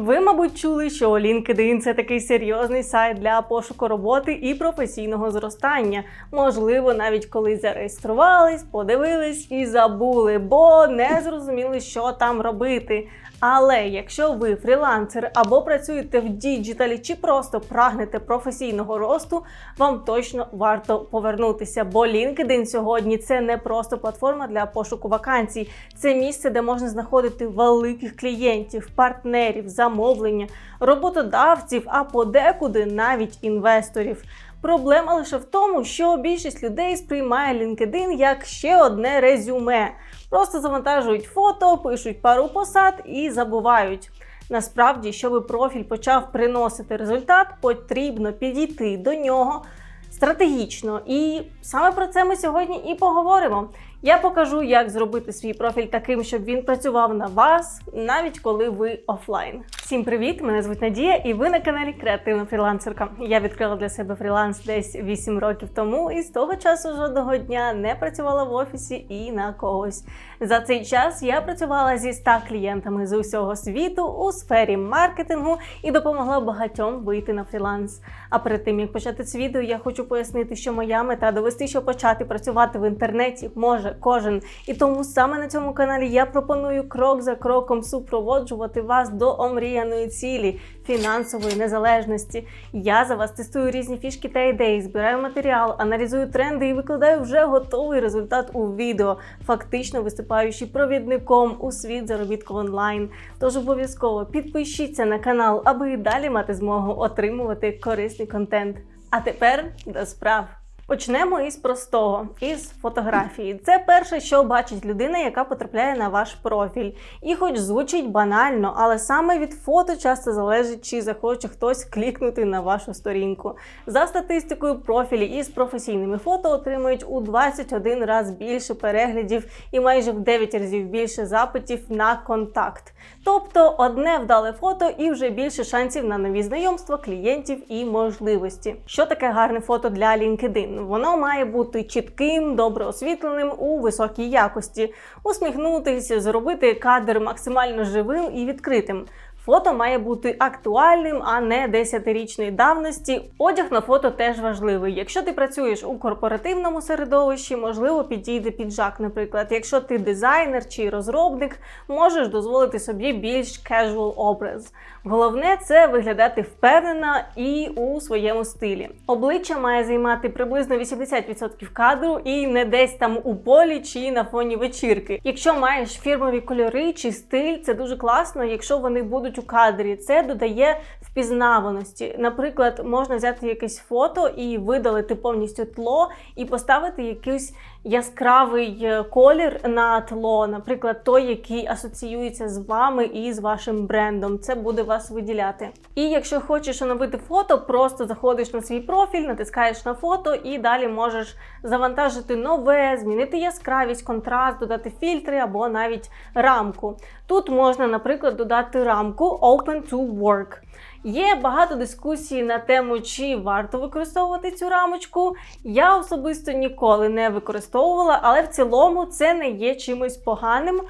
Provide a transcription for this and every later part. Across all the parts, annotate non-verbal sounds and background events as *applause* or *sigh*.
Ви, мабуть, чули, що LinkedIn – це такий серйозний сайт для пошуку роботи і професійного зростання. Можливо, навіть коли зареєструвались, подивились і забули, бо не зрозуміли, що там робити. Але якщо ви фрілансер або працюєте в діджиталі чи просто прагнете професійного росту, вам точно варто повернутися. Бо LinkedIn сьогодні це не просто платформа для пошуку вакансій, це місце, де можна знаходити великих клієнтів, партнерів, замовлення, роботодавців, а подекуди навіть інвесторів. Проблема лише в тому, що більшість людей сприймає LinkedIn як ще одне резюме. Просто завантажують фото, пишуть пару посад і забувають. Насправді, щоб профіль почав приносити результат, потрібно підійти до нього стратегічно. І саме про це ми сьогодні і поговоримо. Я покажу, як зробити свій профіль таким, щоб він працював на вас, навіть коли ви офлайн. Всім привіт! Мене звуть Надія, і ви на каналі Креативна фрілансерка. Я відкрила для себе фріланс десь 8 років тому, і з того часу жодного дня не працювала в офісі і на когось. За цей час я працювала зі 100 клієнтами з усього світу у сфері маркетингу і допомогла багатьом вийти на фріланс. А перед тим як почати це відео, я хочу пояснити, що моя мета довести, що почати працювати в інтернеті може кожен. І тому саме на цьому каналі я пропоную крок за кроком супроводжувати вас до омріяної цілі фінансової незалежності. Я за вас тестую різні фішки та ідеї, збираю матеріал, аналізую тренди і викладаю вже готовий результат у відео, фактично виступаючи провідником у світ заробітку онлайн. Тож обов'язково підпишіться на канал, аби і далі мати змогу отримувати корисний контент. А тепер до справ. Почнемо із простого, із фотографії. Це перше, що бачить людина, яка потрапляє на ваш профіль. І хоч звучить банально, але саме від фото часто залежить, чи захоче хтось клікнути на вашу сторінку. За статистикою, профілі із професійними фото отримують у 21 раз більше переглядів і майже в 9 разів більше запитів на контакт. Тобто одне вдале фото і вже більше шансів на нові знайомства, клієнтів і можливості. Що таке гарне фото для LinkedIn? Воно має бути чітким, добре освітленим у високій якості, усміхнутися, зробити кадр максимально живим і відкритим. Фото має бути актуальним, а не 10-річної давності. Одяг на фото теж важливий. Якщо ти працюєш у корпоративному середовищі, можливо, підійде піджак. Наприклад, якщо ти дизайнер чи розробник, можеш дозволити собі більш casual образ. Головне це виглядати впевнено і у своєму стилі. Обличчя має займати приблизно 80% кадру і не десь там у полі чи на фоні вечірки. Якщо маєш фірмові кольори чи стиль, це дуже класно, якщо вони будуть у кадрі. Це додає впізнаваності. Наприклад, можна взяти якесь фото і видалити повністю тло, і поставити якийсь яскравий е, колір на тло, наприклад, той, який асоціюється з вами і з вашим брендом. Це буде вас виділяти. І якщо хочеш оновити фото, просто заходиш на свій профіль, натискаєш на фото і далі можеш завантажити нове, змінити яскравість, контраст, додати фільтри або навіть рамку. Тут можна, наприклад, додати рамку Open to Work. Є багато дискусій на тему, чи варто використовувати цю рамочку. Я особисто ніколи не використовувала, але в цілому це не є чимось поганим.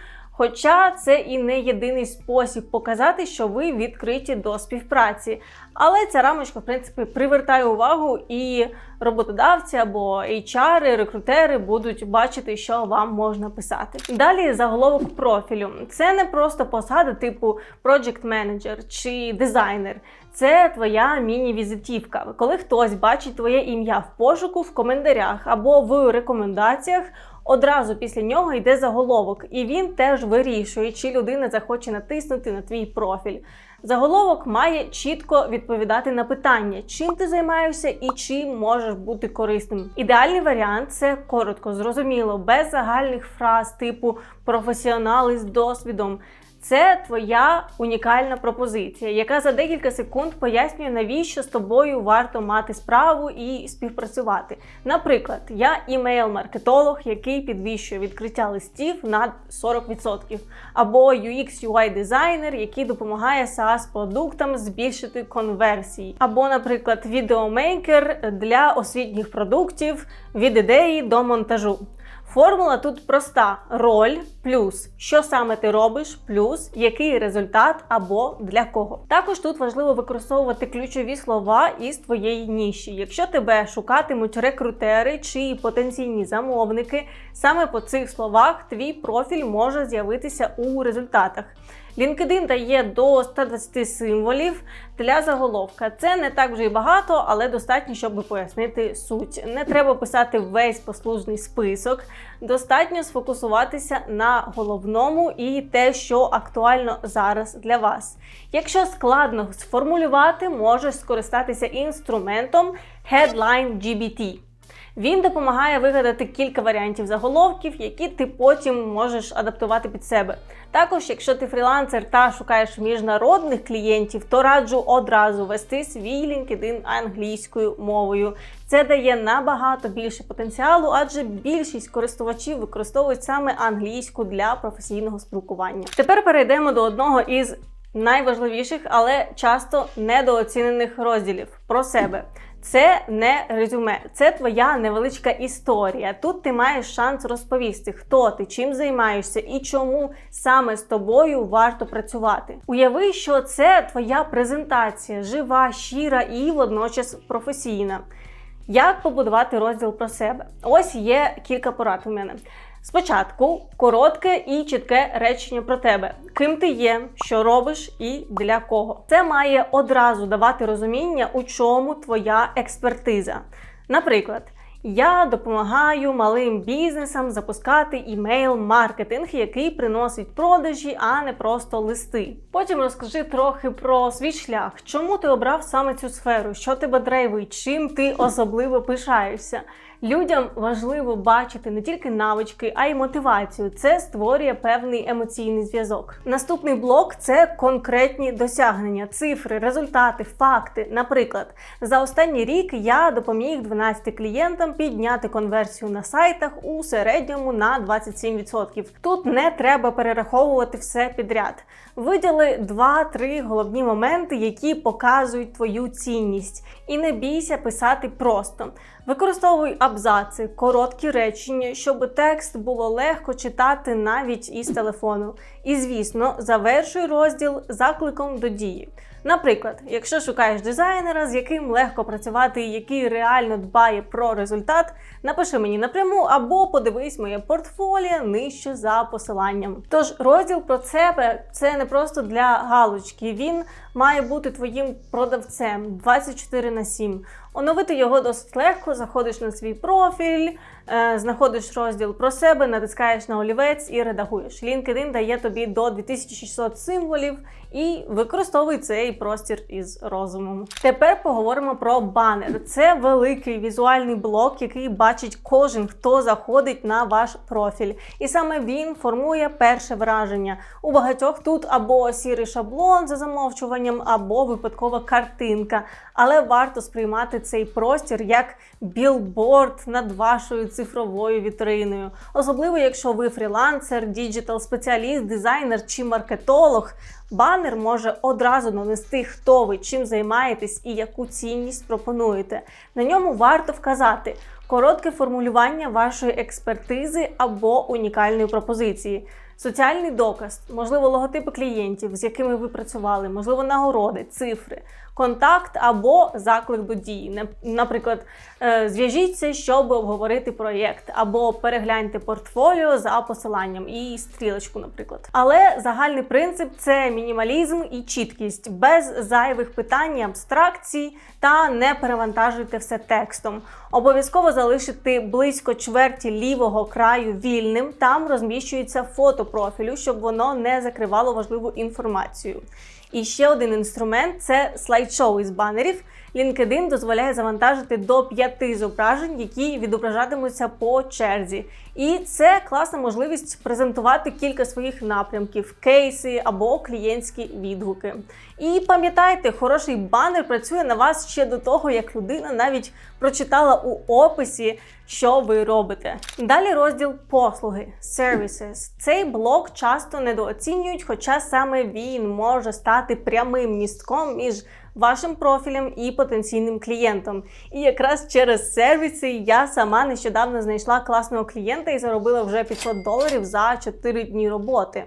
Хоча це і не єдиний спосіб показати, що ви відкриті до співпраці. Але ця рамочка, в принципі, привертає увагу, і роботодавці або HR, рекрутери будуть бачити, що вам можна писати. Далі заголовок профілю. Це не просто посада типу project manager чи дизайнер. Це твоя міні-візитівка. Коли хтось бачить твоє ім'я в пошуку, в коментарях або в рекомендаціях. Одразу після нього йде заголовок, і він теж вирішує, чи людина захоче натиснути на твій профіль. Заголовок має чітко відповідати на питання, чим ти займаєшся і чим можеш бути корисним. Ідеальний варіант це коротко, зрозуміло, без загальних фраз типу професіонали з досвідом. Це твоя унікальна пропозиція, яка за декілька секунд пояснює, навіщо з тобою варто мати справу і співпрацювати. Наприклад, я імейл-маркетолог, який підвищує відкриття листів на 40%, або UX UI дизайнер, який допомагає SaaS продуктам збільшити конверсії, або, наприклад, відеомейкер для освітніх продуктів від ідеї до монтажу. Формула тут проста: роль плюс що саме ти робиш, плюс який результат або для кого. Також тут важливо використовувати ключові слова із твоєї ніші. Якщо тебе шукатимуть рекрутери чи потенційні замовники, саме по цих словах твій профіль може з'явитися у результатах. LinkedIn дає до 120 символів для заголовка. Це не так вже й багато, але достатньо, щоб пояснити суть. Не треба писати весь послужний список. Достатньо сфокусуватися на головному і те, що актуально зараз для вас. Якщо складно сформулювати, можеш скористатися інструментом Headline GBT. Він допомагає вигадати кілька варіантів заголовків, які ти потім можеш адаптувати під себе. Також, якщо ти фрілансер та шукаєш міжнародних клієнтів, то раджу одразу вести свій LinkedIn англійською мовою. Це дає набагато більше потенціалу, адже більшість користувачів використовують саме англійську для професійного спілкування. Тепер перейдемо до одного із найважливіших, але часто недооцінених розділів про себе. Це не резюме, це твоя невеличка історія. Тут ти маєш шанс розповісти, хто ти, чим займаєшся і чому саме з тобою варто працювати. Уяви, що це твоя презентація, жива, щира і водночас професійна. Як побудувати розділ про себе? Ось є кілька порад у мене. Спочатку коротке і чітке речення про тебе, ким ти є, що робиш і для кого. Це має одразу давати розуміння, у чому твоя експертиза. Наприклад, я допомагаю малим бізнесам запускати імейл-маркетинг, який приносить продажі, а не просто листи. Потім розкажи трохи про свій шлях, чому ти обрав саме цю сферу, що тебе драйвить, чим ти особливо пишаєшся. Людям важливо бачити не тільки навички, а й мотивацію. Це створює певний емоційний зв'язок. Наступний блок це конкретні досягнення, цифри, результати, факти. Наприклад, за останній рік я допоміг 12 клієнтам підняти конверсію на сайтах у середньому на 27%. Тут не треба перераховувати все підряд. Виділи 2-3 головні моменти, які показують твою цінність. І не бійся писати просто. Використовуй абзаци, короткі речення, щоб текст було легко читати навіть із телефону. І, звісно, завершуй розділ закликом до дії. Наприклад, якщо шукаєш дизайнера, з яким легко працювати і який реально дбає про результат, напиши мені напряму або подивись моє портфоліо нижче за посиланням. Тож розділ про себе це не просто для галочки, він має бути твоїм продавцем 24 на 7. Оновити його досить легко, заходиш на свій профіль, е, знаходиш розділ про себе, натискаєш на олівець і редагуєш. LinkedIn дає тобі до 2600 символів і використовуй цей простір із розумом. Тепер поговоримо про банер. Це великий візуальний блок, який бачить кожен, хто заходить на ваш профіль. І саме він формує перше враження. У багатьох тут або сірий шаблон за замовчуванням, або випадкова картинка. Але варто сприймати цей простір як білборд над вашою цифровою вітриною. Особливо, якщо ви фрілансер, діджитал-спеціаліст, дизайнер чи маркетолог. Банер може одразу навести, хто ви, чим займаєтесь і яку цінність пропонуєте. На ньому варто вказати коротке формулювання вашої експертизи або унікальної пропозиції. Соціальний доказ, можливо, логотипи клієнтів, з якими ви працювали, можливо, нагороди, цифри, контакт або заклик до дії. Наприклад, е, зв'яжіться, щоб обговорити проєкт, або перегляньте портфоліо за посиланням і стрілочку, наприклад. Але загальний принцип це мінімалізм і чіткість, без зайвих питань, і абстракцій та не перевантажуйте все текстом. Обов'язково залишити близько чверті лівого краю вільним. Там розміщується фото профілю, щоб воно не закривало важливу інформацію. І ще один інструмент це слайд-шоу із банерів. LinkedIn дозволяє завантажити до п'яти зображень, які відображатимуться по черзі. І це класна можливість презентувати кілька своїх напрямків, кейси або клієнтські відгуки. І пам'ятайте, хороший банер працює на вас ще до того, як людина навіть прочитала у описі, що ви робите. Далі розділ послуги services. Цей блок часто недооцінюють, хоча саме він може стати прямим містком між вашим профілем і потенційним клієнтом. І якраз через сервіси я сама нещодавно знайшла класного клієнта і заробила вже 500 доларів за 4 дні роботи.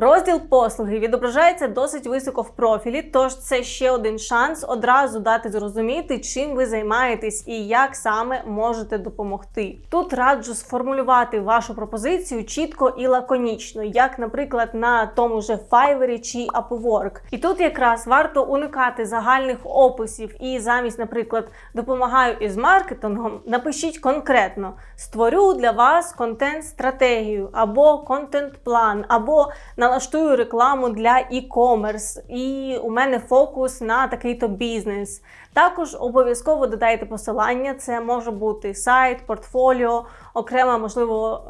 Розділ послуги відображається досить високо в профілі, тож це ще один шанс одразу дати зрозуміти, чим ви займаєтесь і як саме можете допомогти. Тут раджу сформулювати вашу пропозицію чітко і лаконічно, як, наприклад, на тому же Fiverr чи Upwork. І тут якраз варто уникати загальних описів і замість, наприклад, допомагаю із маркетингом, напишіть конкретно: створю для вас контент-стратегію або контент-план, або налаштую рекламу для e-commerce, і у мене фокус на такий-то бізнес. Також обов'язково додайте посилання. Це може бути сайт, портфоліо, окрема, можливо,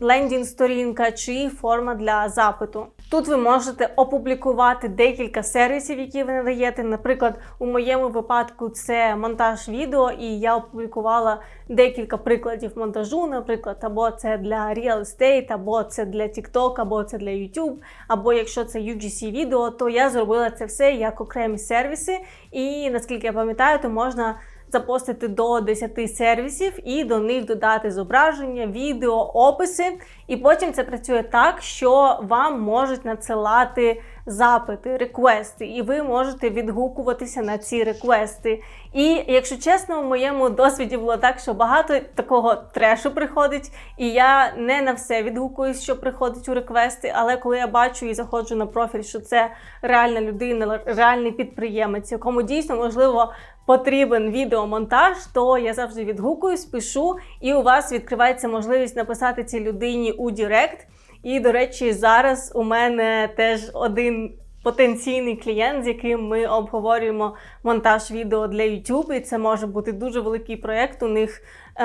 лендінг сторінка чи форма для запиту. Тут ви можете опублікувати декілька сервісів, які ви надаєте. Наприклад, у моєму випадку це монтаж відео, і я опублікувала декілька прикладів монтажу, наприклад, або це для Real Estate, або це для TikTok, або це для YouTube, або якщо це UGC відео, то я зробила це все як окремі сервіси. І наскільки я пам'ятаю, то можна запостити до 10 сервісів і до них додати зображення, відео, описи. І потім це працює так, що вам можуть надсилати запити, реквести, і ви можете відгукуватися на ці реквести. І якщо чесно, в моєму досвіді було так, що багато такого трешу приходить, і я не на все відгукуюсь, що приходить у реквести. Але коли я бачу і заходжу на профіль, що це реальна людина, реальний підприємець, якому дійсно можливо. Потрібен відеомонтаж, то я завжди відгукуюсь, пишу, і у вас відкривається можливість написати цій людині у Директ. І, до речі, зараз у мене теж один потенційний клієнт, з яким ми обговорюємо монтаж відео для YouTube. І це може бути дуже великий проєкт. У них е,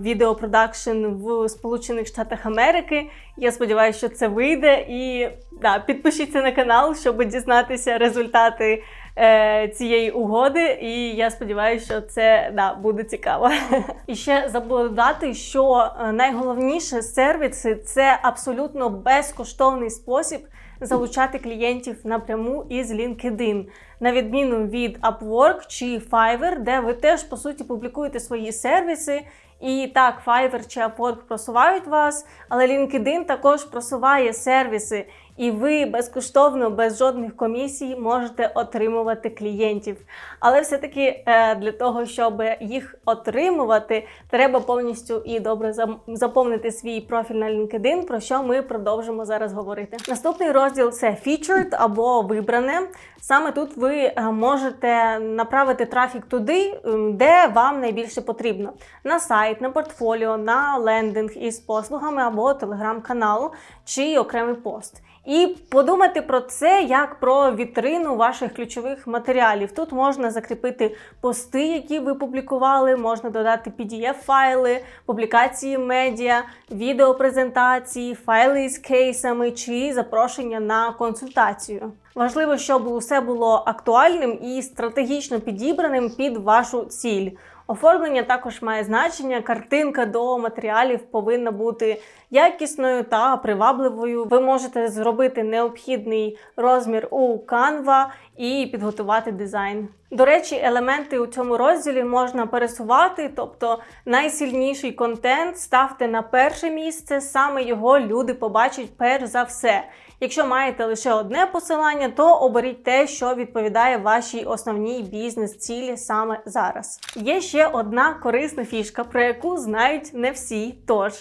відеопродакшн в Сполучених Штатах Америки. Я сподіваюся, що це вийде. І да, підпишіться на канал, щоб дізнатися результати. Е, цієї угоди, і я сподіваюся, що це да, буде цікаво. І ще забула додати, що е, найголовніше сервіси це абсолютно безкоштовний спосіб залучати клієнтів напряму із LinkedIn, на відміну від Upwork чи Fiverr, де ви теж по суті публікуєте свої сервіси. І так, Fiverr чи Upwork просувають вас, але LinkedIn також просуває сервіси, і ви безкоштовно, без жодних комісій, можете отримувати клієнтів. Але все-таки е, для того, щоб їх отримувати, треба повністю і добре заповнити свій профіль на LinkedIn, про що ми продовжимо зараз говорити. Наступний розділ це Featured або вибране. Саме тут ви е, можете направити трафік туди, де вам найбільше потрібно: на сайт, на портфоліо, на лендинг із послугами або телеграм-канал чи окремий пост. І подумати про це як про вітрину ваших ключових матеріалів. Тут можна закріпити пости, які ви публікували, можна додати PDF-файли, публікації медіа, відеопрезентації, файли із кейсами чи запрошення на консультацію. Важливо, щоб усе було актуальним і стратегічно підібраним під вашу ціль. Оформлення також має значення. Картинка до матеріалів повинна бути якісною та привабливою. Ви можете зробити необхідний розмір у Canva і підготувати дизайн. До речі, елементи у цьому розділі можна пересувати, тобто найсильніший контент ставте на перше місце, саме його люди побачать перш за все. Якщо маєте лише одне посилання, то оберіть те, що відповідає вашій основній бізнес-цілі саме зараз. Є ще одна корисна фішка, про яку знають не всі. Тож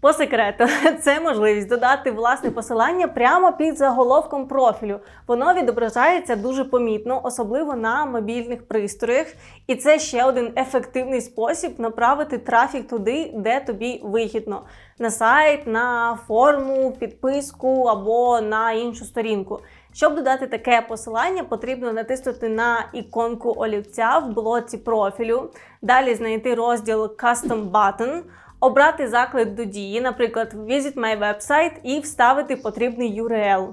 по секрету, *laughs* це можливість додати власне посилання прямо під заголовком профілю. Воно відображається дуже помітно, особливо на мобільних пристроях. І це ще один ефективний спосіб направити трафік туди, де тобі вигідно: на сайт, на форму, підписку або на іншу сторінку. Щоб додати таке посилання, потрібно натиснути на іконку олівця в блоці профілю, далі знайти розділ Custom Button обрати заклик до дії, наприклад, Visit my website і вставити потрібний URL.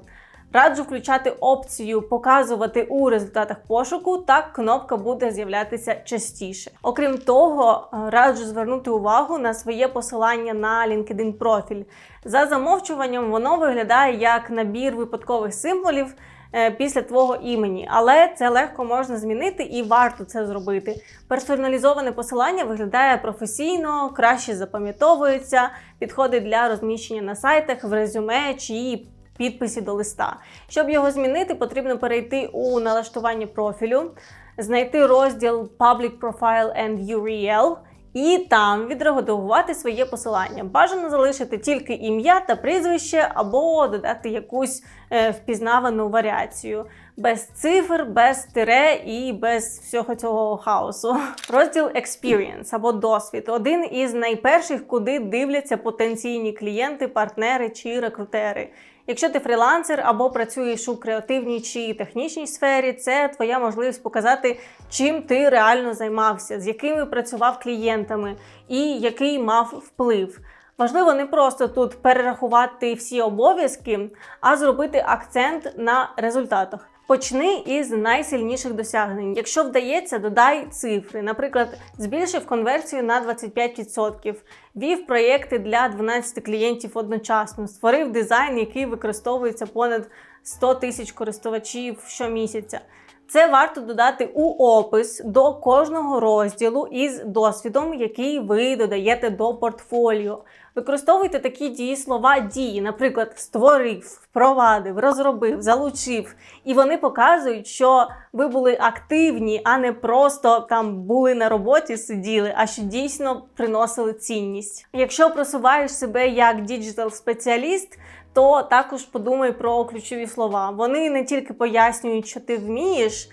Раджу включати опцію Показувати у результатах пошуку, так кнопка буде з'являтися частіше. Окрім того, раджу звернути увагу на своє посилання на LinkedIn профіль. За замовчуванням, воно виглядає як набір випадкових символів. Е, після твого імені. Але це легко можна змінити і варто це зробити. Персоналізоване посилання виглядає професійно, краще запам'ятовується, підходить для розміщення на сайтах, в резюме чи підписі до листа. Щоб його змінити, потрібно перейти у налаштування профілю, знайти розділ Public Profile and URL і там відредагувати своє посилання. Бажано залишити тільки ім'я та прізвище, або додати якусь е, впізнавану варіацію. Без цифр, без тире і без всього цього хаосу. Розділ Experience або досвід один із найперших, куди дивляться потенційні клієнти, партнери чи рекрутери. Якщо ти фрілансер або працюєш у креативній чи технічній сфері, це твоя можливість показати, чим ти реально займався, з якими працював клієнтами і який мав вплив. Важливо не просто тут перерахувати всі обов'язки, а зробити акцент на результатах. Почни із найсильніших досягнень. Якщо вдається, додай цифри. Наприклад, збільшив конверсію на 25%, вів проєкти для 12 клієнтів одночасно, створив дизайн, який використовується понад 100 тисяч користувачів щомісяця. Це варто додати у опис до кожного розділу із досвідом, який ви додаєте до портфоліо. Використовуйте такі дієслова дії, наприклад, створив, впровадив, розробив, залучив. І вони показують, що ви були активні, а не просто там були на роботі, сиділи, а що дійсно приносили цінність. Якщо просуваєш себе як діджитал-спеціаліст, то також подумай про ключові слова. Вони не тільки пояснюють, що ти вмієш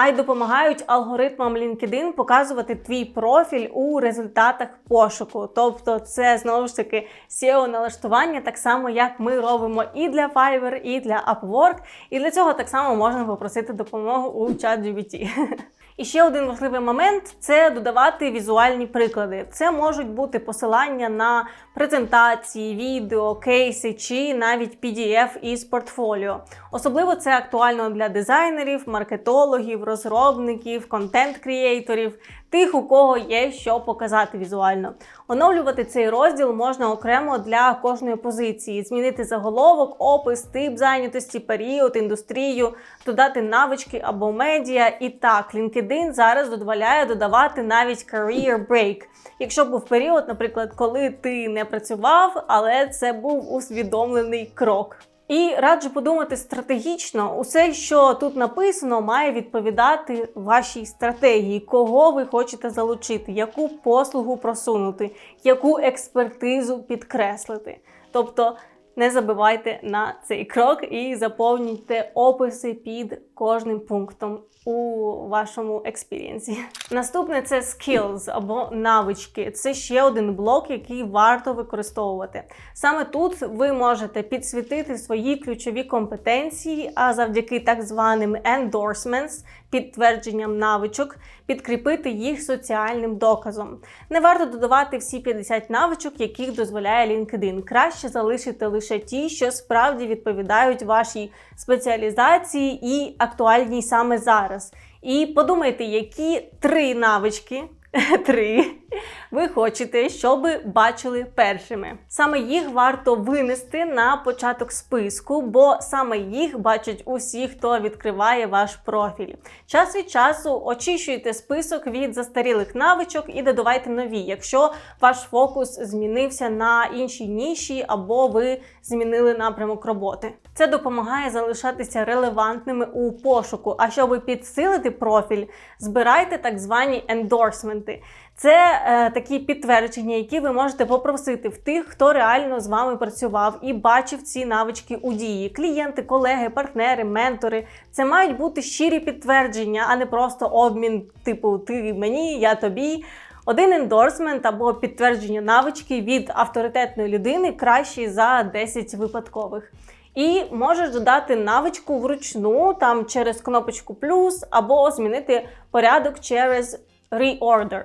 а й допомагають алгоритмам LinkedIn показувати твій профіль у результатах пошуку. Тобто, це знову ж таки seo налаштування, так само як ми робимо і для Fiverr, і для Upwork. І для цього так само можна попросити допомогу у ChatGPT. *laughs* І ще один важливий момент це додавати візуальні приклади. Це можуть бути посилання на презентації, відео, кейси чи навіть PDF із портфоліо. Особливо це актуально для дизайнерів, маркетологів, розробників, контент-крієйторів, тих, у кого є що показати візуально. Оновлювати цей розділ можна окремо для кожної позиції, змінити заголовок, опис, тип зайнятості, період, індустрію, додати навички або медіа. І так, LinkedIn зараз дозволяє додавати навіть career break. Якщо був період, наприклад, коли ти не працював, але це був усвідомлений крок. І раджу подумати стратегічно, усе, що тут написано, має відповідати вашій стратегії, кого ви хочете залучити, яку послугу просунути, яку експертизу підкреслити. Тобто не забивайте на цей крок і заповнюйте описи під кожним пунктом у вашому експірієнсі. Наступне це skills або навички. Це ще один блок, який варто використовувати. Саме тут ви можете підсвітити свої ключові компетенції, а завдяки так званим endorsements, підтвердженням навичок, підкріпити їх соціальним доказом. Не варто додавати всі 50 навичок, яких дозволяє LinkedIn. Краще залишити лише ті, що справді відповідають вашій спеціалізації і актуальній саме зараз. І подумайте, які три навички. *laughs* Три ви хочете, щоб бачили першими. Саме їх варто винести на початок списку, бо саме їх бачать усі, хто відкриває ваш профіль. Час від часу очищуйте список від застарілих навичок і додавайте нові, якщо ваш фокус змінився на іншій ніші або ви змінили напрямок роботи. Це допомагає залишатися релевантними у пошуку. А щоб підсилити профіль, збирайте так звані ендорсменти. Це е, такі підтвердження, які ви можете попросити в тих, хто реально з вами працював і бачив ці навички у дії. Клієнти, колеги, партнери, ментори. Це мають бути щирі підтвердження, а не просто обмін, типу ти мені, я тобі. Один ендорсмент або підтвердження навички від авторитетної людини кращий за 10 випадкових. І можеш додати навичку вручну там через кнопочку плюс, або змінити порядок через reorder.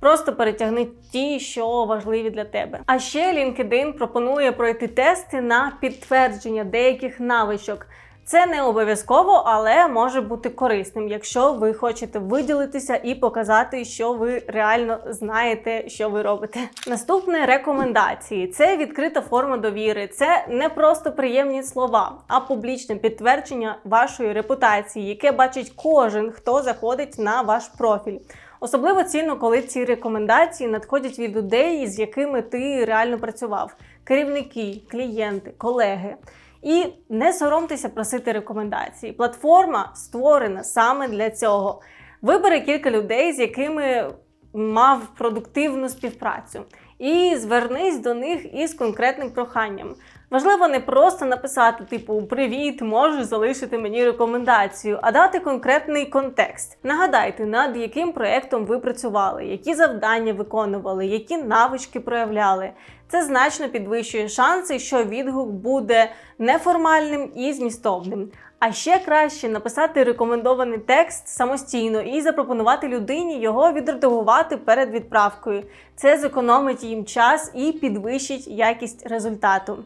Просто перетягни ті, що важливі для тебе. А ще LinkedIn пропонує пройти тести на підтвердження деяких навичок. Це не обов'язково, але може бути корисним, якщо ви хочете виділитися і показати, що ви реально знаєте, що ви робите. Наступне рекомендації: це відкрита форма довіри, це не просто приємні слова, а публічне підтвердження вашої репутації, яке бачить кожен, хто заходить на ваш профіль. Особливо цінно, коли ці рекомендації надходять від людей, з якими ти реально працював: керівники, клієнти, колеги. І не соромтеся просити рекомендації. Платформа створена саме для цього. Вибери кілька людей, з якими мав продуктивну співпрацю, і звернись до них із конкретним проханням. Важливо не просто написати, типу Привіт, можеш залишити мені рекомендацію, а дати конкретний контекст. Нагадайте, над яким проєктом ви працювали, які завдання виконували, які навички проявляли. Це значно підвищує шанси, що відгук буде неформальним і змістовним. А ще краще написати рекомендований текст самостійно і запропонувати людині його відредагувати перед відправкою. Це зекономить їм час і підвищить якість результату.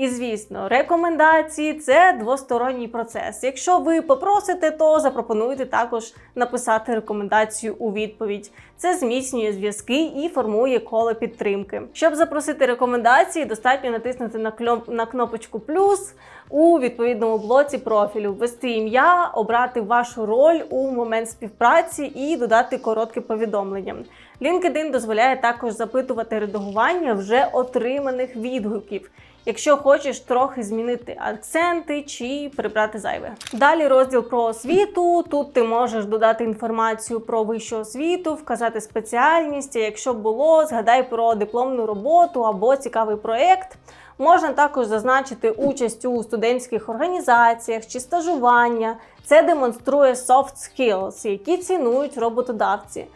І звісно, рекомендації це двосторонній процес. Якщо ви попросите, то запропонуйте також написати рекомендацію у відповідь. Це зміцнює зв'язки і формує коло підтримки. Щоб запросити рекомендації, достатньо натиснути на кльоп на кнопочку плюс у відповідному блоці профілю, ввести ім'я, обрати вашу роль у момент співпраці і додати коротке повідомлення. LinkedIn дозволяє також запитувати редагування вже отриманих відгуків. Якщо хочеш трохи змінити акценти чи прибрати зайве. Далі розділ про освіту. Тут ти можеш додати інформацію про вищу освіту, вказати спеціальність. Якщо було, згадай про дипломну роботу або цікавий проєкт. Можна також зазначити участь у студентських організаціях чи стажування. Це демонструє soft skills, які цінують роботодавці.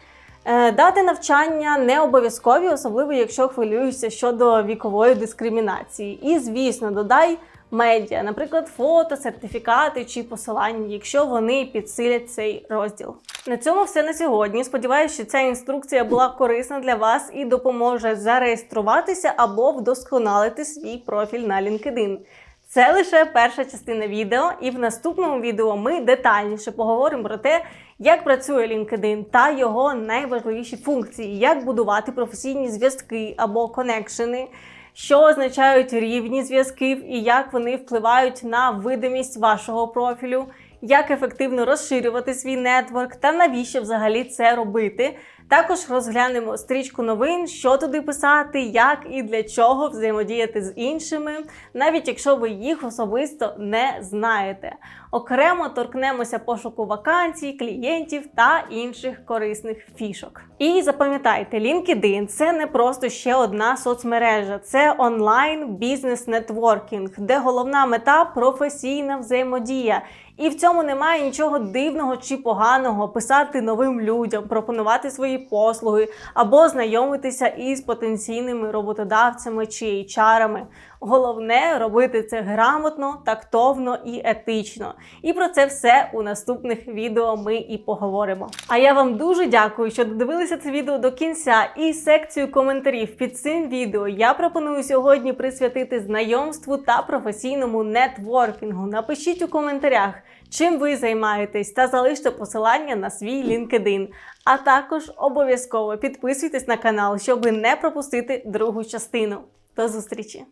Е, Дати навчання не обов'язкові, особливо якщо хвилюєшся щодо вікової дискримінації. І, звісно, додай медіа, наприклад, фото, сертифікати чи посилання, якщо вони підсилять цей розділ. На цьому все на сьогодні. Сподіваюся, що ця інструкція була корисна для вас і допоможе зареєструватися або вдосконалити свій профіль на LinkedIn. Це лише перша частина відео, і в наступному відео ми детальніше поговоримо про те, як працює LinkedIn та його найважливіші функції, як будувати професійні зв'язки або конекшени, що означають рівні зв'язків і як вони впливають на видимість вашого профілю, як ефективно розширювати свій нетворк та навіщо взагалі це робити. Також розглянемо стрічку новин, що туди писати, як і для чого взаємодіяти з іншими, навіть якщо ви їх особисто не знаєте. Окремо торкнемося пошуку вакансій, клієнтів та інших корисних фішок. І запам'ятайте, LinkedIn – це не просто ще одна соцмережа, це онлайн бізнес нетворкінг, де головна мета професійна взаємодія. І в цьому немає нічого дивного чи поганого писати новим людям, пропонувати свої послуги або знайомитися із потенційними роботодавцями чи HR-ами. Головне робити це грамотно, тактовно і етично. І про це все у наступних відео ми і поговоримо. А я вам дуже дякую, що додивилися це відео до кінця. І секцію коментарів під цим відео я пропоную сьогодні присвятити знайомству та професійному нетворкінгу. Напишіть у коментарях, чим ви займаєтесь, та залиште посилання на свій LinkedIn. А також обов'язково підписуйтесь на канал, щоб не пропустити другу частину. До зустрічі!